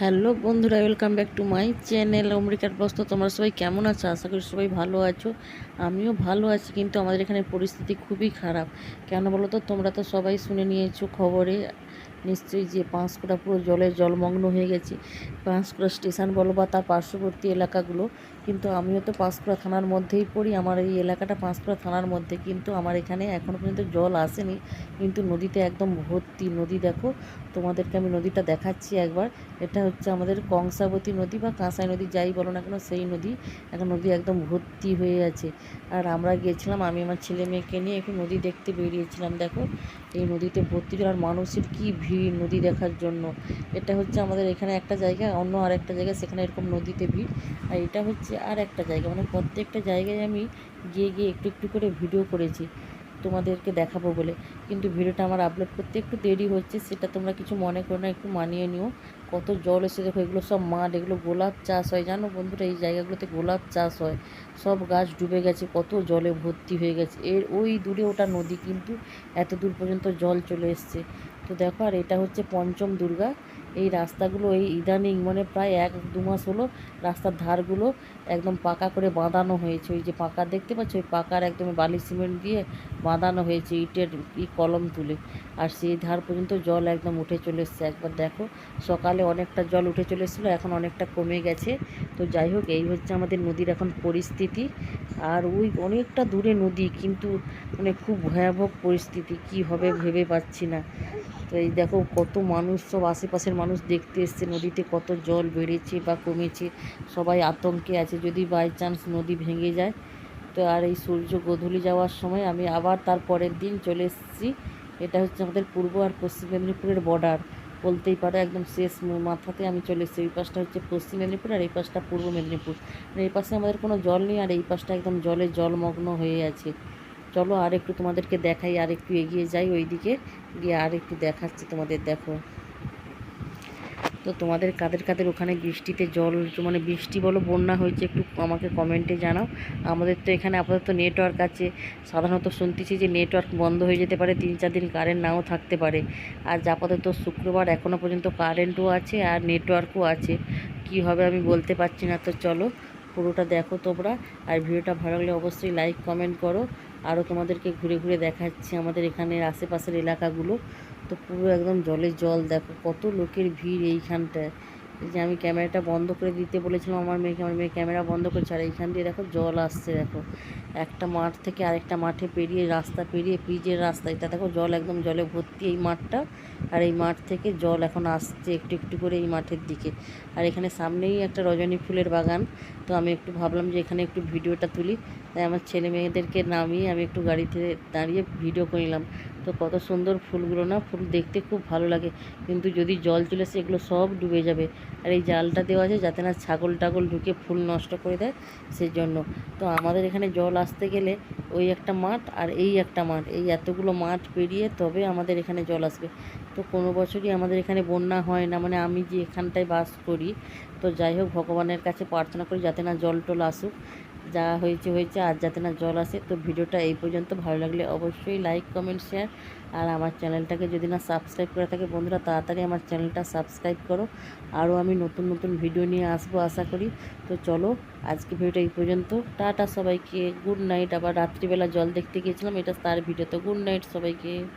Hello বন্ধুরা welcome back to my channel অমরিকার বস্ত তোমরা সবাই কেমন আছো? আশা করি সবাই ভালো আছো। আমিও ভালো আছি, কিন্তু আমাদের এখানে পরিস্থিতি খুবই খারাপ। কেন বলো তো? তোমরা তো সবাই শুনে নিয়েছো খবরে। নিশ্চয়ই যে পাঁশকুড়া পুরো জলে জলমগ্ন হয়ে গেছে। পাঁশকুড়া স্টেশন বলো বা তার পার্শ্ববর্তী এলাকাগুলো, কিন্তু আমিও তো পাঁশকুড়া থানার মধ্যেই পড়ি। আমার এই এলাকাটা পাঁশকুড়া থানার মধ্যে, কিন্তু আমার এখানে এখনও পর্যন্ত জল আসেনি। কিন্তু নদীতে একদম ভর্তি নদী দেখো, তোমাদেরকে আমি নদীটা দেখাচ্ছি একবার। এটা হচ্ছে আমাদের কংসাবতী নদী বা কাঁসাই নদী, যাই বলো না কেন, সেই নদী। এখন নদী একদম ভর্তি হয়ে আছে। আর আমরা গিয়েছিলাম আমি আমার ছেলে মেয়েকে নিয়ে একটু নদী দেখতে বেরিয়েছিলাম, দেখো। এই নদীতে ভর্তি আর মানুষের কী ভিড়। নদী দেখার জন্য। এটা হচ্ছে আমাদের এখানে একটা জায়গা, অন্য আর একটা জায়গা, সেখানে এরকম নদীতে ভিড়। আর এটা হচ্ছে আর একটা জায়গা মানে প্রত্যেকটা জায়গায় আমি গিয়ে গিয়ে একটু একটু করে ভিডিও করেছি, তোমাদেরকে দেখাবো বলে। কিন্তু ভিডিওটা আমার আপলোড করতে একটু দেরি হচ্ছে, সেটা তোমরা কিছু মনে করো না, একটু মানিয়ে নিও। কত জল এসে দেখো, এগুলো সব মাঠ, এগুলো গোলাপ চাষ হয়। জানো বন্ধুরা, এই জায়গাগুলোতে গোলাপ চাষ হয়। সব গাছ ডুবে গেছে, কত জলে ভর্তি হয়ে গেছে। এর ওই দূরে ওটা নদী, কিন্তু এত দূর পর্যন্ত জল চলে এসছে। তো দেখো, আর এটা হচ্ছে পঞ্চম দুর্গা। এই রাস্তাগুলো এই ইদানিং মানে প্রায় এক, দু মাস হলো রাস্তার ধারগুলো একদম পাকা করে বাঁধানো হয়েছে। ওই যে পাকা, দেখতে পাচ্ছ? ওই পাকার একদম বালি সিমেন্ট দিয়ে বাঁধানো হয়েছে ইটের ই কলম তুলে। আর সেই ধার পর্যন্ত জল একদম উঠে চলে এসছে। একবার দেখো, সকালে অনেকটা জল উঠে চলে এসেছিল, এখন অনেকটা কমে গেছে। তো যাই হোক, এই হচ্ছে আমাদের নদীর এখন পরিস্থিতি। আর ওই অনেকটা দূরে নদী, কিন্তু মানে খুব ভয়াবহ পরিস্থিতি, কি হবে ভেবে পাচ্ছি না। তো এই দেখো কত মানুষ, সব আশেপাশের মানুষ দেখতে এসছে, নদীতে কত জল বেড়েছে বা কমেছে, সবাই আতঙ্কে আছে, যদি বাই চান্স নদী ভেঙে যায়। তো আর এই সূর্য গোধূলি যাওয়ার সময় আমি আবার তার পরের দিন চলে এসেছি। এটা হচ্ছে আমাদের পূর্ব আর পশ্চিম মেদিনীপুরের বর্ডার বলতেই পারো, একদম শেষ মাথাতে আমি চলে এসেছি। এই পাশটা হচ্ছে পশ্চিম মেদিনীপুর আর এই পাশটা পূর্ব মেদিনীপুর। মানে এই পাশে আমাদের কোনো জল নেই আর এই পাশটা একদম জলে জলমগ্ন হয়ে আছে। চলো আর একটু তোমাদেরকে দেখাই আর একটু এগিয়ে যাই ওইদিকে। গিয়ে আর একটু দেখাচ্ছি তোমাদের, দেখো। তো তোমাদের কাদের কাদের ওখানে বৃষ্টিতে জল মানে বৃষ্টি বলো, বন্যা হয়েছে একটু আমাকে কমেন্টে জানাও। আমাদের তো এখানে আপাতত নেটওয়ার্ক আছে। সাধারণত শুনতেছি যে নেটওয়ার্ক বন্ধ হয়ে যেতে পারে, তিন চার দিন কারেন্ট নাও থাকতে পারে। আর আপাতত শুক্রবার এখনও পর্যন্ত কারেন্টও আছে আর নেটওয়ার্কও আছে। কি হবে আমি বলতে পারছি না, তো চলো পুরোটা দেখো তোমরা। আর ভিডিওটা ভালো লাগলে অবশ্যই লাইক কমেন্ট করো। আরও তোমাদেরকে ঘুরে ঘুরে দেখাচ্ছি আমাদের এখানের আশেপাশের এলাকাগুলো। তো পুরো একদম জলে জল, দেখো কত লোকের ভিড় এইখানটায়। এই যে আমি ক্যামেরাটা বন্ধ করে দিতে বলেছিলাম আমার মেয়েকে, আমার মেয়ে ক্যামেরা বন্ধ করেছে আর এইখান দিয়ে দেখো জল আসছে, দেখো। একটা মাঠ থেকে আরেকটা মাঠে পেরিয়ে রাস্তা পেরিয়ে পিচের রাস্তা, এটা দেখো জল একদম জলে ভর্তি এই মাঠটা। আর এই মাঠ থেকে জল এখন আসছে একটু একটু করে এই মাঠের দিকে। আর এখানে সামনেই একটা রজনী ফুলের বাগান, তো আমি একটু ভাবলাম যে এখানে একটু ভিডিওটা তুলি। তাই আমার ছেলে মেয়েদেরকে নামিয়ে আমি একটু গাড়িতে দাঁড়িয়ে ভিডিও করে নিলাম। তো কত সুন্দর ফুলগুলো না, ফুল দেখতে খুব ভালো লাগে। কিন্তু যদি জল চলে আসে, এগুলো সব ডুবে যাবে। আর এই জালটা দেওয়া আছে যাতে না ছাগল টাগল ঢুকে ফুল নষ্ট করে দেয় সেই জন্য তো আমাদের এখানে জল আসতে গেলে ওই একটা মাঠ আর এই একটা মাঠ। এই এতগুলো মাঠ পেরিয়ে তবে আমাদের এখানে জল আসবে। তো কোনো বছরই আমাদের এখানে বন্যা হয় না মানে আমি যে এখানটায় বাস করি, তো যাই হোক ভগবানের কাছে প্রার্থনা করি যাতে না জল টল আসুক। যা হয়েছে হয়েছে, আর যাতে না জল আসে, তো ভিডিওটা এই পর্যন্ত। ভালো লাগলে অবশ্যই লাইক কমেন্ট শেয়ার আর আমার চ্যানেলটাকে যদি না সাবস্ক্রাইব করে থাকে বন্ধুরা, তাড়াতাড়ি আমার চ্যানেলটা সাবস্ক্রাইব করো। আরও আমি নতুন নতুন ভিডিও নিয়ে আসব আশা করি। তো চলো, আজকে ভিডিওটা এই পর্যন্ত। টাটা সবাইকে গুড নাইট আবার রাত্রিবেলা জল দেখতে গিয়েছিলাম, এটা তার ভিডিও তো গুড নাইট সবাইকে।